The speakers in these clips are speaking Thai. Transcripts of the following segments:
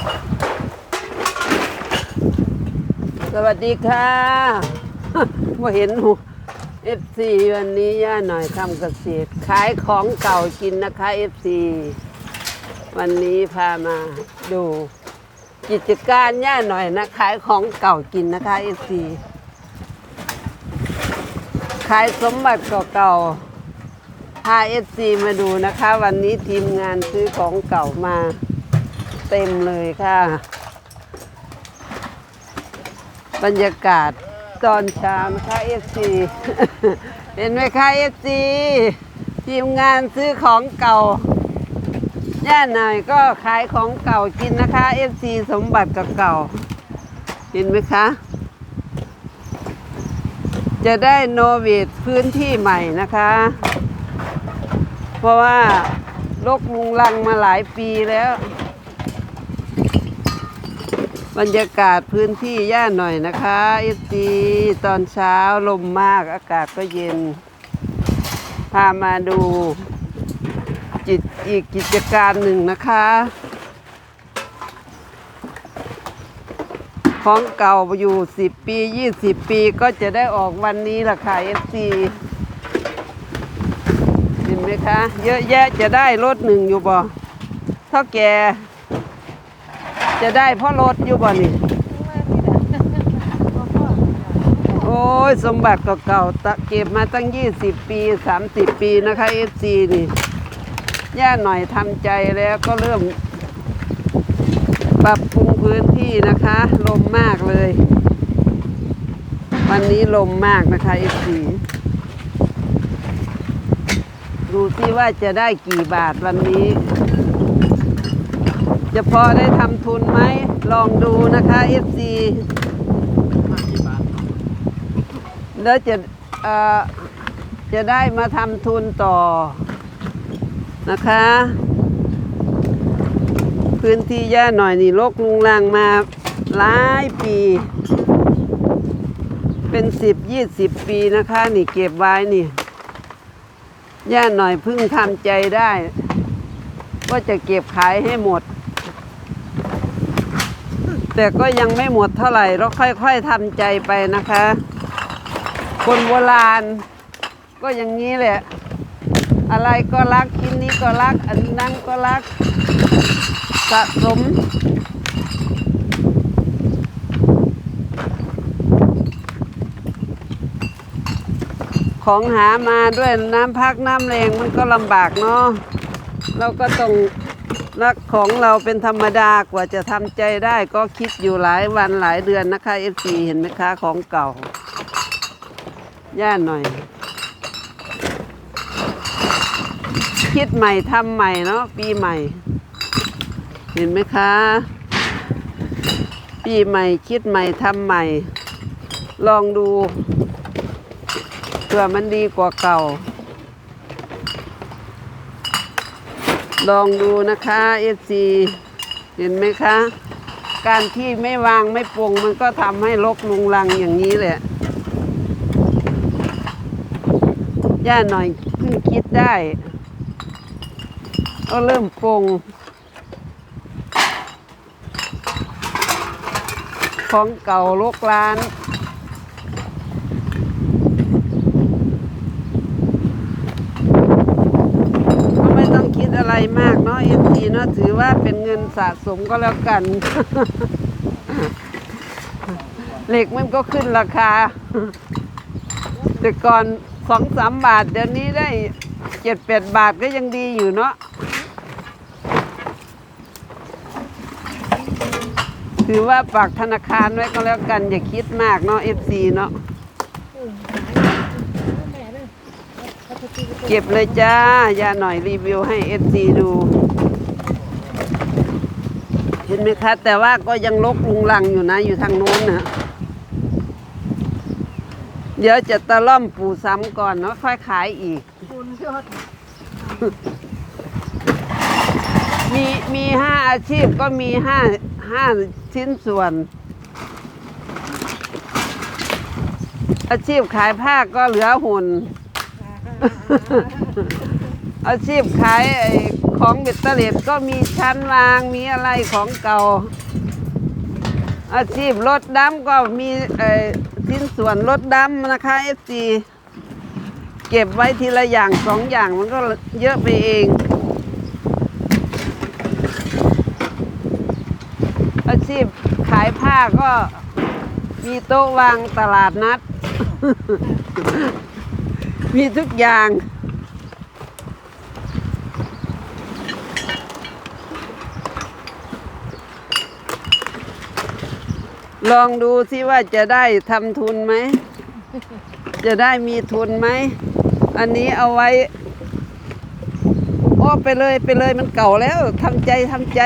สวัสดีค่ะมาเห็นหูเอฟซีวันนี้ย่าหน่อยทำเกษตรขายของเก่ากินนะคะเอฟซีวันนี้พามาดูกิจการย่าหน่อยนะขายของเก่ากินนะคะเอฟซีขายสมบัติเก่าๆพาเอฟซีมาดูนะคะ วันนี้ทีมงานซื้อของเก่ามา เต็มเลยค่ะ บรรยากาศตอนเช้านะคะเอฟซีเห็นไหมคะเอฟซีทีมงานซื้อของเก่าย่าหน่อยก็ขายของเก่ากินนะคะเอฟซีสมบัติเก่าเห็นไหมคะ จะได้โนเวทพื้นที่ใหม่นะคะ เพราะว่าลกลุงลังมาหลายปีแล้ว บรรยากาศพื้นที่ย่าหน่อยนะคะเอซีตอนเช้าลมมากอากาศก็เย็น พามาดูจิตอีกกิจการหนึ่งนะคะ ของเก่าอยู่ 10 ปี 20 ปีก็จะได้ออกวันนี้ล่ะค่ะเอฟซีเห็นไหมคะ เยอะแยะจะได้รถหนึ่งอยู่บ่เท่าแก่ จะได้พ่อรถอยู่บ่นี่โอ้ย สมบัติเก่าๆตะเก็บมาตั้ง 20 ปี 30 ปีนะคะ FC นี่ ย่าหน่อยทำใจแล้วก็เริ่ม ปรับปรุงพื้นที่นะคะ ลมมากเลย วันนี้ลมมากนะคะ FC ดูสิว่าจะได้กี่บาทวันนี้ จะพอได้ทำทุนไหม ลองดูนะคะ FC แล้วจะเอ่อจะได้มาทำทุนต่อนะคะ พื้นที่แย่หน่อยนี่โลกลุงลังมาหลายปี เป็นสิบยี่สิบปีนะคะ นี่เก็บไว้นี่ย่าหน่อยเพิ่งทำใจได้ ว่าจะเก็บขายให้หมด แต่ก็ยังไม่หมดเท่าไหร่เราค่อยๆทำใจไปนะคะ คนโบราณ ก็อย่างนี้แหละ อะไรก็รักชิ้นนี้ก็รัก อันนั้นก็รักสะสมของหามาด้วยน้ำพักน้ำแรงมันก็ลำบากเนาะเราก็ต้อง รักของเราเป็นธรรมดากว่าจะทำใจได้ก็คิดอยู่หลายวันหลายเดือนนะคะเอฟซีเห็นไหมคะของเก่า ย่านหน่อย คิดใหม่ทำใหม่เนาะปีใหม่ เห็นไหมคะ ปีใหม่คิดใหม่ทำใหม่ ลองดูเผื่อมันดีกว่าเก่า ลองดูนะคะเอซีเห็นไหมคะ การที่ไม่วางไม่ปรุงมันก็ทำให้ลกลุงลังอย่างนี้แหละย่าหน่อยเพิ่งคิดได้ก็เริ่มปรุงของเก่าลกร้าน ก็ไม่ต้องคิดอะไรมาก เนาเอฟซีเนาะถือว่าเป็นเงินสะสมก็แล้วกัน เหล็กมันก็ขึ้นราคา แต่ก่อนสองสามบาท เดี๋ยวนี้ได้เจ็ดแปดบาทก็ยังดีอยู่เนาะถือว่าฝากธนาคารไว้ก็แล้วกัน อย่าคิดมากเนาะเอฟซีเนาะเก็บเลยจ้าอย่าหน่อยรีวิวให้เอฟซีดู ไหมคะ แต่ว่าก็ยังลกลุงลังอยู่นะ อยู่ทางโน้นนะเดี๋ยวจะตะล่อมปูซ้ำก่อนเนาะค่อยขายอีก คุณยอดมีมีห้าอาชีพก็มีห้าห้าชิ้นส่วน อาชีพขายผ้าก็เหลือหุ่น อาชีพขายไอ้ของเบ็ดเตล็ดก็มีชั้นวางมีอะไรของเก่า อาชีพรถดำก็มีเอ่อชิ้นส่วนรถดำนะคะ FC เก็บไว้ทีละอย่างสองอย่างมันก็เยอะไปเอง อาชีพขายผ้าก็มีโต๊ะวางตลาดนัด มีทุกอย่าง ลองดูสิว่าจะได้ทำทุนไหม จะได้มีทุนไหม อันนี้เอาไว้โอ้ไปเลยไปเลยมันเก่าแล้วทำใจทำใจ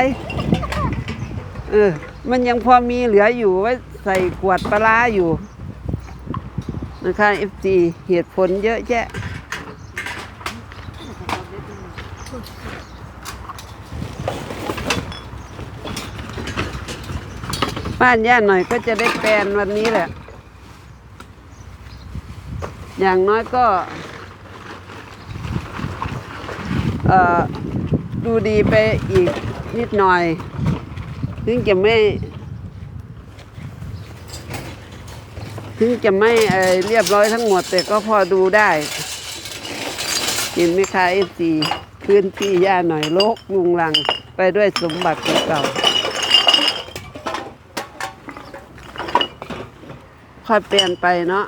เออ มันยังพอมีเหลืออยู่ไว้ใส่ขวดปลาอยู่ นะคะ FG เหตุผลเยอะแยะ บ้านย่าหน่อยก็จะได้แปลนวันนี้แหละ อย่างน้อยก็ดูดีไปอีกนิดหน่อย ถึงจะไม่ ถึงจะไม่เเรียบร้อยทั้งหมด แต่ก็พอดูได้ เห็นไหมคะเอฟซีพื้นที่ย่าหน่อยโลกลุงลังไปด้วยสมบัติเก่า ค่อยเปลี่ยนไปเนาะ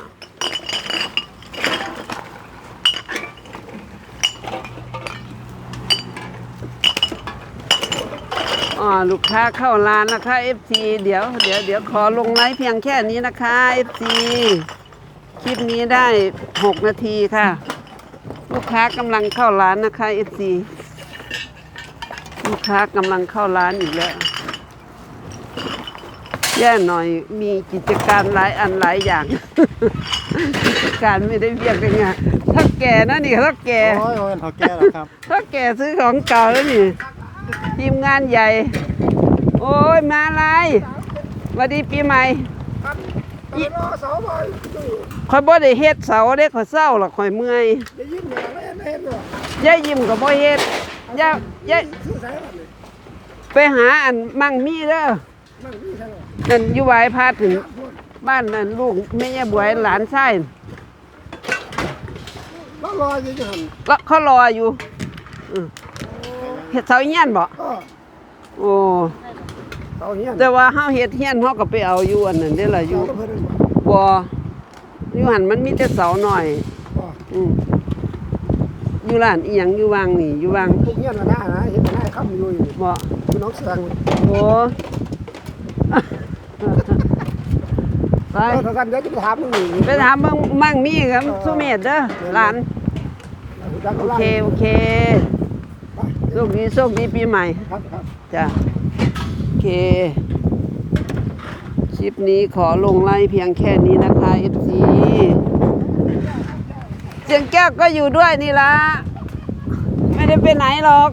อ๋อลูกค้าเข้าร้านนะคะ FC เดี๋ยวเดี๋ยวเดี๋ยวขอลงไลฟ์เพียงแค่นี้นะคะ FC คลิปนี้ได้ 6 นาทีค่ะ ลูกค้ากำลังเข้าร้านนะคะ FC ลูกค้ากำลังเข้าร้านอีกแล้ว แย่หน่อยมีกิจการหลายอันหลายอย่าง กิจการไม่ได้เรียกยังไงถ้าแก่นะนี่ถ้าแก่โอ้ยโอ้ยเขาแก้แล้วครับ ถ้าแกซื้อของเก่าแล้วนี่ทีมงานใหญ่ โอ้ยมาอะไรสวัสดีปีใหม่อีคอยบ่ได้เฮ็ดเสาเด้คอยเศร้าหรอกคอยเมื่อยได้ยินแม่แล้วเห็นหรอยายยิ้มกับบ่เฮ็ดยายยายซื้อสายบัตรเลยไปหาอันมั่งมีเด้อ นั่งนี่ใช่หรอนั่นอยู่ไหวพาถึงบ้านนั่นลูกแม่ยายบวยหลานชายแล้วรออยู่จะหันแล้วเขารออยู่อือเฮ็ดเสาเฮียนบ่ก็โอ้เตาเนี้ยแต่ว่าเฮาเฮ็ดเฮียนเฮาก็ไปเอาอยู่อันนั้นเด้อล่ะอยู่เพิ่นบ่อยู่หันมันมีแต่เสาหน่อยบ่อืมอยู่ร้านอีหยังอยู่วางนี่อยู่วางพวกเนี้ยนะนะนะเห็นหน้าค่ำอยู่อยู่บ่อยู่น้องเสืองโอ้ ไปแล้วท่านเดี๋ยวจะไปถามมึงนี่ไปถามมั่งมั่งมีครับสุเมธเด้อหลาน โอเค โอเคโชคดีโชคดีปีใหม่ ครับครับ จ้ะโอเคคลิปนี้ขอลงไลน์เพียงแค่นี้นะคะ FC เสียงแก้วก็อยู่ด้วยนี่ละ ไม่ได้ไปไหนหรอก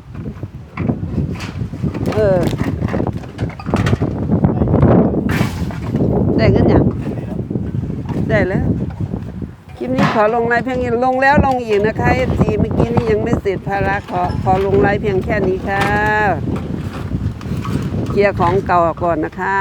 เออ ได้เงินยังได้แล้วคลิปนี้ขอลงไลน์เพียงนี้ลงแล้วลงอีกนะคะ FC เมื่อกี้นี้ยังไม่เสร็จภาระขอขอลงไลน์เพียงแค่นี้ค่ะเคลียร์ของเก่าก่อนนะคะ